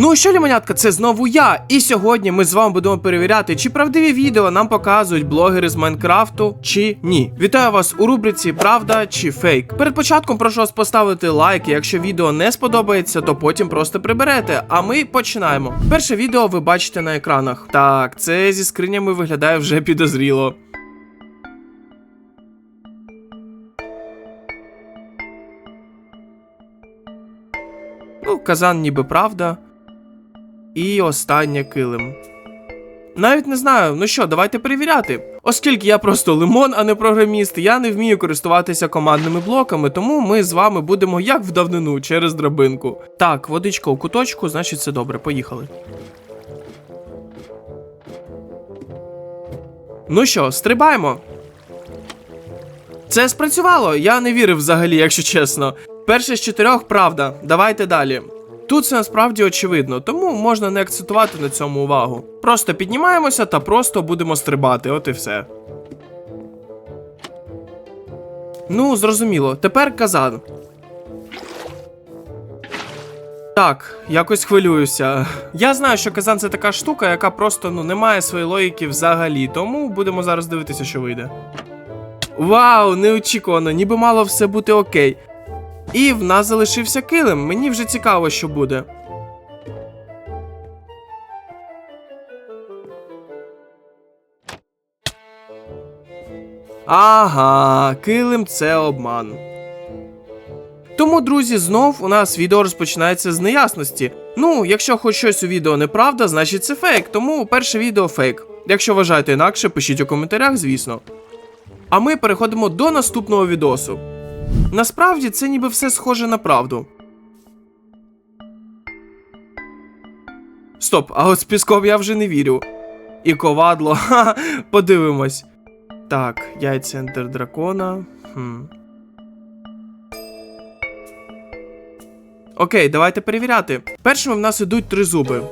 Ну що, лімонятка, це знову я. І сьогодні ми з вами будемо перевіряти, чи правдиві відео нам показують блогери з Майнкрафту, чи ні. Вітаю вас у рубриці Правда чи фейк. Перед початком прошу вас поставити лайк. Якщо відео не сподобається, то потім просто приберете. А ми починаємо. Перше відео ви бачите на екранах. Так, це зі скринями виглядає вже підозріло. Ну, казан ніби правда. І останнє килим. Навіть не знаю, ну що, давайте перевіряти. Оскільки я просто лимон, а не програміст, я не вмію користуватися командними блоками, тому ми з вами будемо як в давнину через драбинку. Так, водичка у куточку, значить все добре, поїхали. Ну що, стрибаємо. Це спрацювало, я не вірив взагалі, якщо чесно. Перше з чотирьох правда. Давайте далі. Тут це насправді очевидно, тому можна не акцентувати на цьому увагу. Просто піднімаємося та просто будемо стрибати, от і все. Ну, зрозуміло, тепер казан. Так, якось хвилююся. Я знаю, що казан це така штука, яка просто ну не має своєї логіки взагалі, тому будемо зараз дивитися, що вийде. Вау, неочікувано, ніби мало все бути окей. І в нас залишився килим. Мені вже цікаво, що буде. Ага, килим це обман. Тому, друзі, знов у нас відео розпочинається з неясності. Ну, якщо хоч щось у відео неправда, значить це фейк, тому перше відео фейк. Якщо вважаєте інакше, пишіть у коментарях, звісно. А ми переходимо до наступного відосу. Насправді це ніби все схоже на правду. Стоп, а от з піском я вже не вірю. І ковадло, ха, подивимось. Так, яйця ентер дракона. Хм. Окей, давайте перевіряти. Першими в нас ідуть три зуби.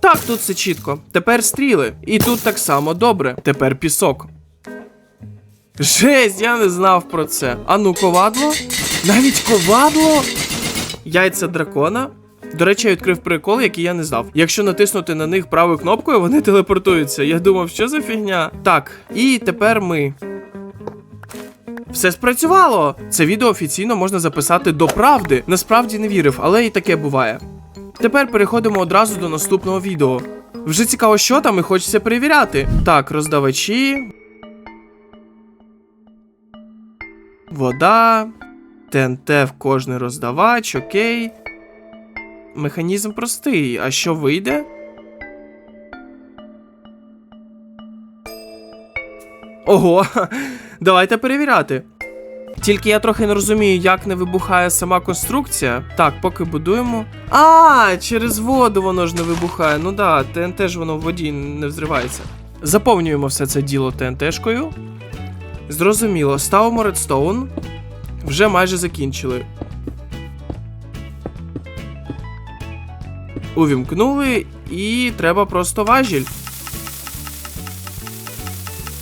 Так, тут все чітко. Тепер стріли. І тут так само добре. Тепер пісок. Жесть, я не знав про це. А ну, ковадло? Навіть ковадло? Яйця дракона. До речі, я відкрив прикол, який я не знав. Якщо натиснути на них правою кнопкою, вони телепортуються. Я думав, що за фігня. Так, і тепер ми. Все спрацювало! Це відео офіційно можна записати до правди. Насправді не вірив, але і таке буває. Тепер переходимо одразу до наступного відео. Вже цікаво, що там і хочеться перевіряти. Так, роздавачі. Вода. ТНТ в кожний роздавач, окей. Механізм простий. А що вийде? Ого, давайте перевіряти. Тільки я трохи не розумію, як не вибухає сама конструкція. Так, поки будуємо. А, через воду воно ж не вибухає. Ну да, ТНТ ж воно в воді не взривається. Заповнюємо все це діло ТНТшкою. Зрозуміло, ставимо редстоун. Вже майже закінчили. Увімкнули, і треба просто важіль.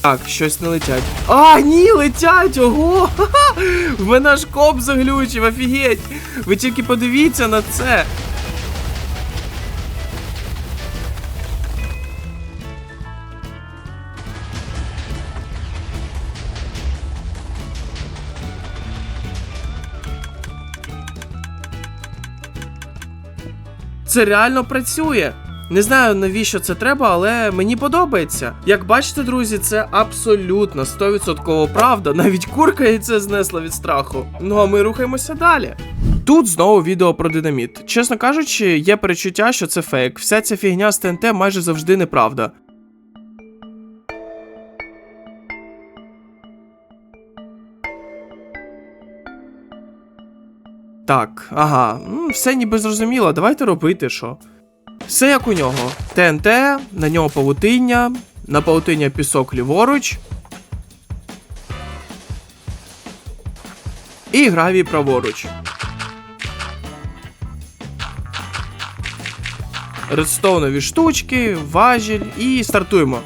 Так, щось не летять. А, ні, летять! Ого! Ха-ха! В мене аж коп заглючив, офігеть! Ви тільки подивіться на це. Це реально працює. Не знаю навіщо це треба, але мені подобається. Як бачите, друзі, це абсолютно 100% правда. Навіть курка і це знесла від страху. Ну а ми рухаємося далі. Тут знову відео про динаміт. Чесно кажучи, є перечуття, що це фейк. Вся ця фігня з ТНТ майже завжди неправда. Так, ага, все ніби зрозуміло, давайте робити що. Все як у нього. ТНТ, на нього павутиння, на павутиння пісок ліворуч. І гравій праворуч. Редстоунові штучки, важіль і стартуємо.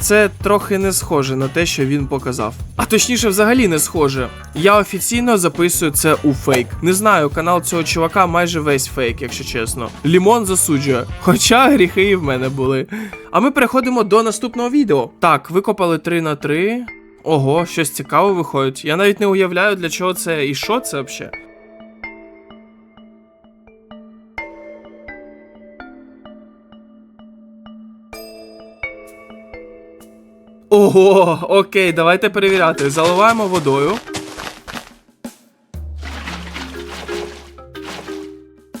Це трохи не схоже на те, що він показав. А точніше, взагалі не схоже. Я офіційно записую це у фейк. Не знаю, канал цього чувака майже весь фейк, якщо чесно. Лімон засуджує. Хоча гріхи і в мене були. А ми переходимо до наступного відео. Так, викопали 3 на 3. Ого, щось цікаве виходить. Я навіть не уявляю, для чого це і що це взагалі. Ого, окей, давайте перевіряти. Заливаємо водою.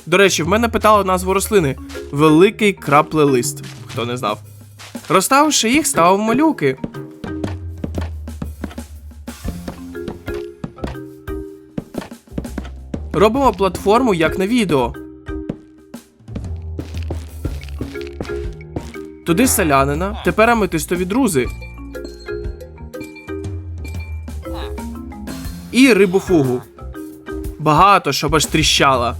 До речі, в мене питали назву рослини Великий краплелист. Хто не знав. Розставивши їх, ставимо люки. Робимо платформу як на відео. Туди селянина, тепер аметистові друзи. І рибу фугу. Багато, щоб аж тріщала.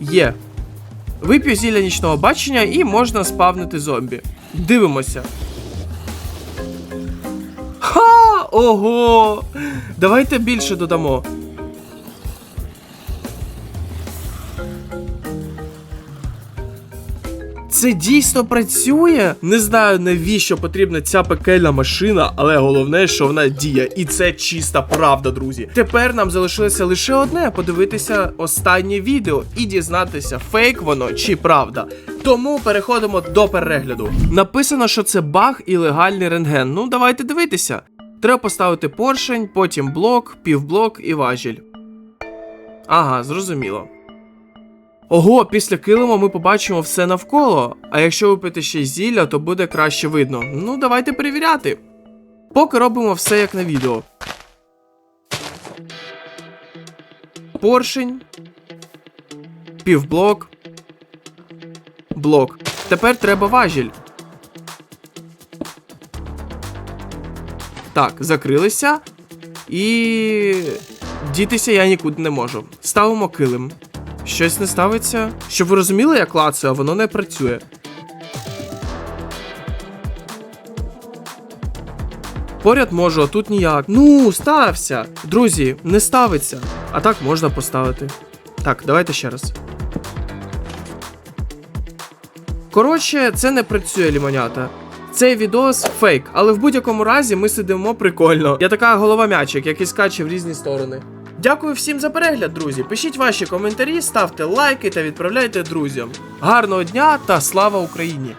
Є. Вип'ю зілля нічного бачення і можна спавнити зомбі. Дивимося. Ха! Ого! Давайте більше додамо. Це дійсно працює. Не знаю, навіщо потрібна ця пекельна машина, але головне, що вона діє. І це чиста правда, друзі. Тепер нам залишилося лише одне подивитися останнє відео і дізнатися, фейк воно чи правда. Тому переходимо до перегляду. Написано, що це баг і легальний рентген. Ну, давайте дивитися. Треба поставити поршень, потім блок, півблок і важіль. Ага, зрозуміло. Ого, після килиму ми побачимо все навколо. А якщо випити ще зілля, то буде краще видно. Ну, давайте перевіряти. Поки робимо все як на відео. Поршень. Півблок. Блок. Тепер треба важіль. Так, закрилися. І. Дітися я нікуди не можу. Ставимо килим. Щось не ставиться. Щоб ви розуміли, як клацаю, а воно не працює. Поряд можу, а тут ніяк. Ну, стався! Друзі, не ставиться. А так можна поставити. Так, давайте ще раз. Коротше, це не працює лімонята. Цей відос фейк, але в будь-якому разі ми сидимо прикольно. Я така голова м'ячик, який скаче в різні сторони. Дякую всім за перегляд, друзі. Пишіть ваші коментарі, ставте лайки та відправляйте друзям. Гарного дня та слава Україні!